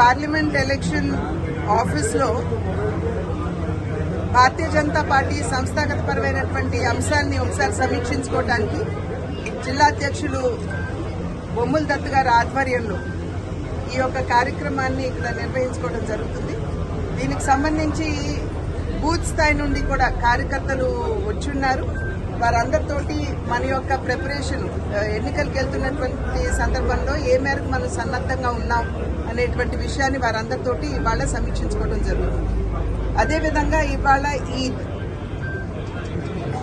Parliament election ఆఫీస్లో Bharatiya Janata party సంస్థాగతపరమైనటువంటి అంశాన్ని ఒకసారి సమీక్షించుకోవడానికి జిల్లా అధ్యక్షులు బొమ్ముల దత్ గారి ఆధ్వర్యంలో ఈ యొక్క కార్యక్రమాన్ని ఇక్కడ నిర్వహించుకోవడం జరుగుతుంది. దీనికి సంబంధించి బూత్ స్థాయి నుండి కూడా కార్యకర్తలు వచ్చున్నారు. వారందరితోటి మన యొక్క ప్రిపరేషన్ ఎన్నికలకు వెళ్తున్నటువంటి సందర్భంలో ఏ మేరకు మనం సన్నద్ధంగా ఉన్నాం అనేటువంటి విషయాన్ని వారందరితోటి ఇవాళ సమీక్షించుకోవడం జరుగుతుంది. అదేవిధంగా ఇవాళ ఈ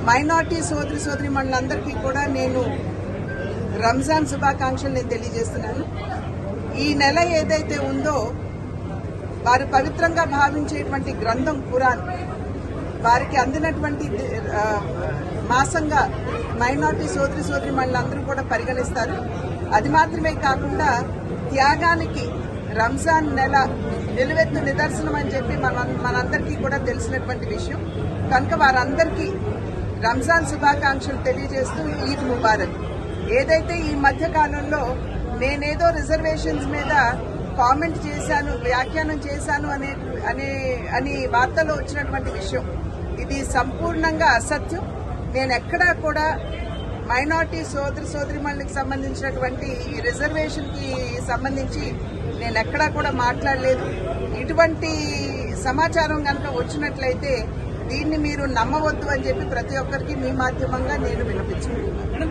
మైనార్టీ సోదరి సోదరి మండలందరికీ కూడా నేను రంజాన్ శుభాకాంక్షలు నేను తెలియజేస్తున్నాను. ఈ నెల ఏదైతే ఉందో వారు పవిత్రంగా భావించేటువంటి గ్రంథం ఖురాన్ వారికి అందినటువంటి మాసంగా మైనార్టీ సోదరి సోదరి మళ్ళందరూ కూడా పరిగణిస్తారు. అది మాత్రమే కాకుండా త్యాగానికి రంజాన్ నెల నిలువెత్తు నిదర్శనం అని చెప్పి మన మనందరికీ కూడా తెలిసినటువంటి విషయం. కనుక వారందరికీ రంజాన్ శుభాకాంక్షలు తెలియజేస్తూ ఈద్ ముబారక్. ఏదైతే ఈ మధ్య కాలంలో నేనేదో రిజర్వేషన్స్ మీద కామెంట్ చేశాను వ్యాఖ్యానం చేశాను అనే అనే అని వార్తలో వచ్చినటువంటి విషయం. ఇది సంపూర్ణంగా అసత్యం. నేను ఎక్కడా కూడా మైనార్టీ సోదరి సోదరిమణులకు సంబంధించినటువంటి రిజర్వేషన్కి సంబంధించి నేను ఎక్కడా కూడా మాట్లాడలేదు. ఇటువంటి సమాచారం కనుక వచ్చినట్లయితే దీన్ని మీరు నమ్మవద్దు అని చెప్పి ప్రతి ఒక్కరికి మీ మాధ్యమంగా నేను వినిపించుకుంటున్నాను.